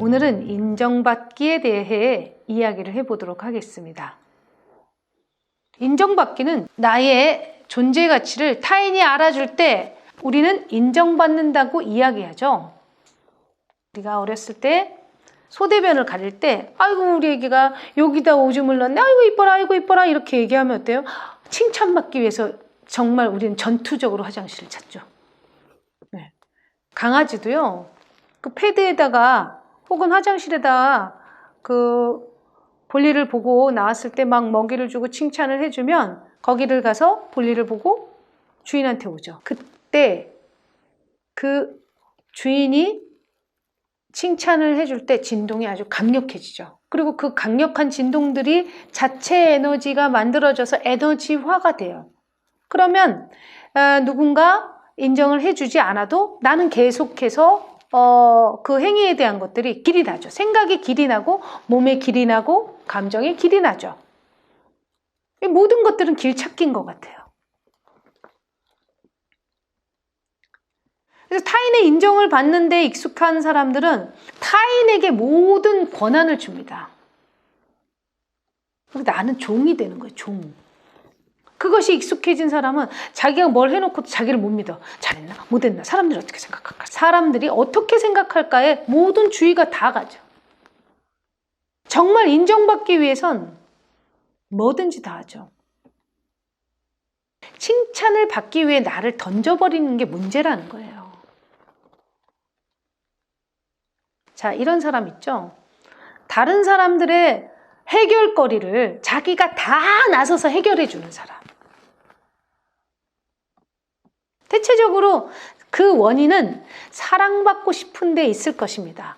오늘은 인정받기에 대해 이야기를 해보도록 하겠습니다. 인정받기는 나의 존재 가치를 타인이 알아줄 때 우리는 인정받는다고 이야기하죠. 우리가 어렸을 때 소대변을 가릴 때 아이고 우리 애기가 여기다 오줌을 넣네 아이고 이뻐라 아이고 이뻐라 이렇게 얘기하면 어때요? 칭찬받기 위해서 정말 우리는 전투적으로 화장실을 찾죠. 네. 강아지도요. 그 패드에다가 혹은 화장실에다 그 볼일을 보고 나왔을 때 막 먹이를 주고 칭찬을 해주면 거기를 가서 볼일을 보고 주인한테 오죠. 그때 그 주인이 칭찬을 해줄 때 진동이 아주 강력해지죠. 그리고 그 강력한 진동들이 자체 에너지가 만들어져서 에너지화가 돼요. 그러면 어, 누군가 인정을 해주지 않아도 나는 계속해서 어, 그 행위에 대한 것들이 길이 나죠. 생각이 길이 나고 몸에 길이 나고 감정에 길이 나죠. 이 모든 것들은 길 찾기인 것 같아요. 그래서 타인의 인정을 받는 데 익숙한 사람들은 타인에게 모든 권한을 줍니다. 나는 종이 되는 거예요, 종. 그것이 익숙해진 사람은 자기가 뭘 해놓고 자기를 못 믿어. 잘했나? 못했나? 사람들이 어떻게 생각할까? 사람들이 어떻게 생각할까에 모든 주의가 다 가죠. 정말 인정받기 위해선 뭐든지 다 하죠. 칭찬을 받기 위해 나를 던져버리는 게 문제라는 거예요. 자, 이런 사람 있죠? 다른 사람들의 해결거리를 자기가 다 나서서 해결해 주는 사람. 대체적으로 그 원인은 사랑받고 싶은 데 있을 것입니다.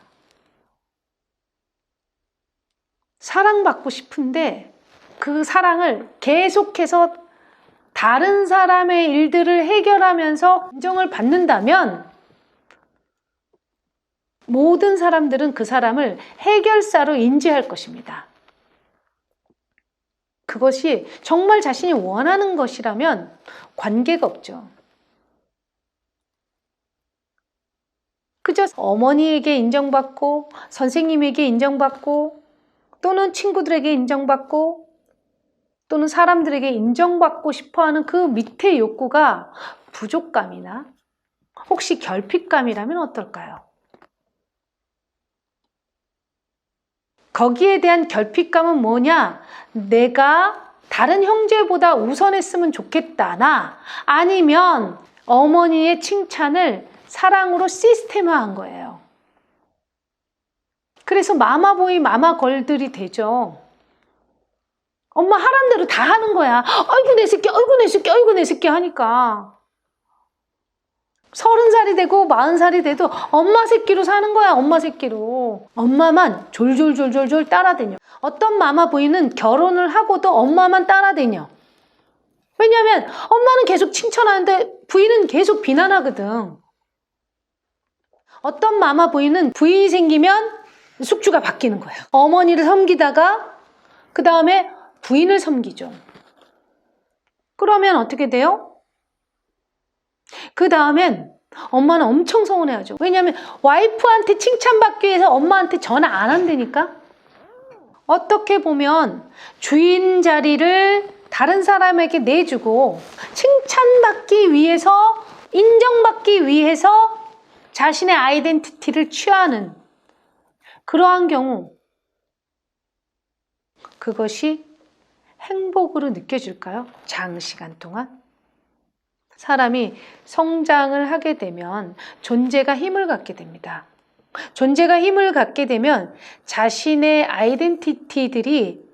사랑받고 싶은데 그 사랑을 계속해서 다른 사람의 일들을 해결하면서 인정을 받는다면 모든 사람들은 그 사람을 해결사로 인지할 것입니다. 그것이 정말 자신이 원하는 것이라면 관계가 없죠. 그저 어머니에게 인정받고 선생님에게 인정받고 또는 친구들에게 인정받고 또는 사람들에게 인정받고 싶어 하는 그 밑에 욕구가 부족감이나 혹시 결핍감이라면 어떨까요? 거기에 대한 결핍감은 뭐냐? 내가 다른 형제보다 우선했으면 좋겠다나 아니면 어머니의 칭찬을 사랑으로 시스템화한 거예요. 그래서 마마보이 마마걸들이 되죠. 엄마 하란 대로 다 하는 거야. 아이고 내 새끼, 아이고 내 새끼, 아이고 내 새끼 하니까. 서른 살이 되고 마흔 살이 돼도 엄마 새끼로 사는 거야, 엄마 새끼로. 엄마만 졸졸졸졸졸 따라다녀. 어떤 마마 부인은 결혼을 하고도 엄마만 따라다녀. 왜냐면 엄마는 계속 칭찬하는데 부인은 계속 비난하거든. 어떤 마마 부인은 부인이 생기면 숙주가 바뀌는 거예요. 어머니를 섬기다가 그 다음에 부인을 섬기죠. 그러면 어떻게 돼요? 그 다음엔 엄마는 엄청 서운해하죠. 왜냐하면 와이프한테 칭찬받기 위해서 엄마한테 전화 안 한다니까? 어떻게 보면 주인 자리를 다른 사람에게 내주고 칭찬받기 위해서 인정받기 위해서 자신의 아이덴티티를 취하는 그러한 경우 그것이 행복으로 느껴질까요? 장시간 동안? 사람이 성장을 하게 되면 존재가 힘을 갖게 됩니다. 존재가 힘을 갖게 되면 자신의 아이덴티티들이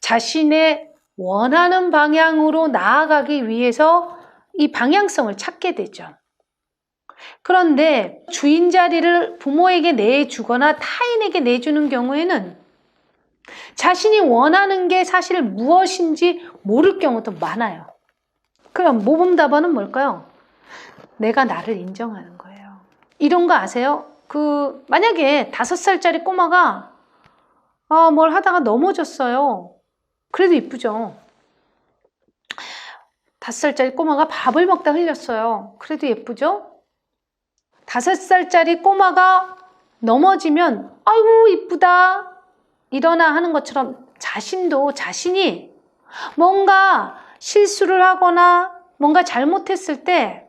자신의 원하는 방향으로 나아가기 위해서 이 방향성을 찾게 되죠. 그런데 주인 자리를 부모에게 내주거나 타인에게 내주는 경우에는 자신이 원하는 게 사실 무엇인지 모를 경우도 많아요. 그럼 모범 답안은 뭘까요? 내가 나를 인정하는 거예요. 이런 거 아세요? 그 만약에 다섯 살짜리 꼬마가 아, 뭘 하다가 넘어졌어요. 그래도 이쁘죠. 다섯 살짜리 꼬마가 밥을 먹다 흘렸어요. 그래도 예쁘죠? 다섯 살짜리 꼬마가 넘어지면 아이고 이쁘다 일어나 하는 것처럼 자신도 자신이 뭔가 실수를 하거나 뭔가 잘못했을 때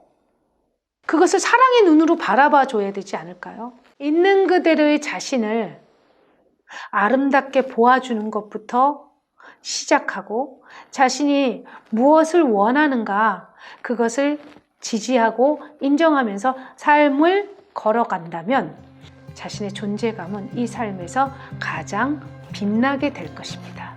그것을 사랑의 눈으로 바라봐 줘야 되지 않을까요? 있는 그대로의 자신을 아름답게 보아주는 것부터 시작하고 자신이 무엇을 원하는가 그것을 지지하고 인정하면서 삶을 걸어간다면 자신의 존재감은 이 삶에서 가장 빛나게 될 것입니다.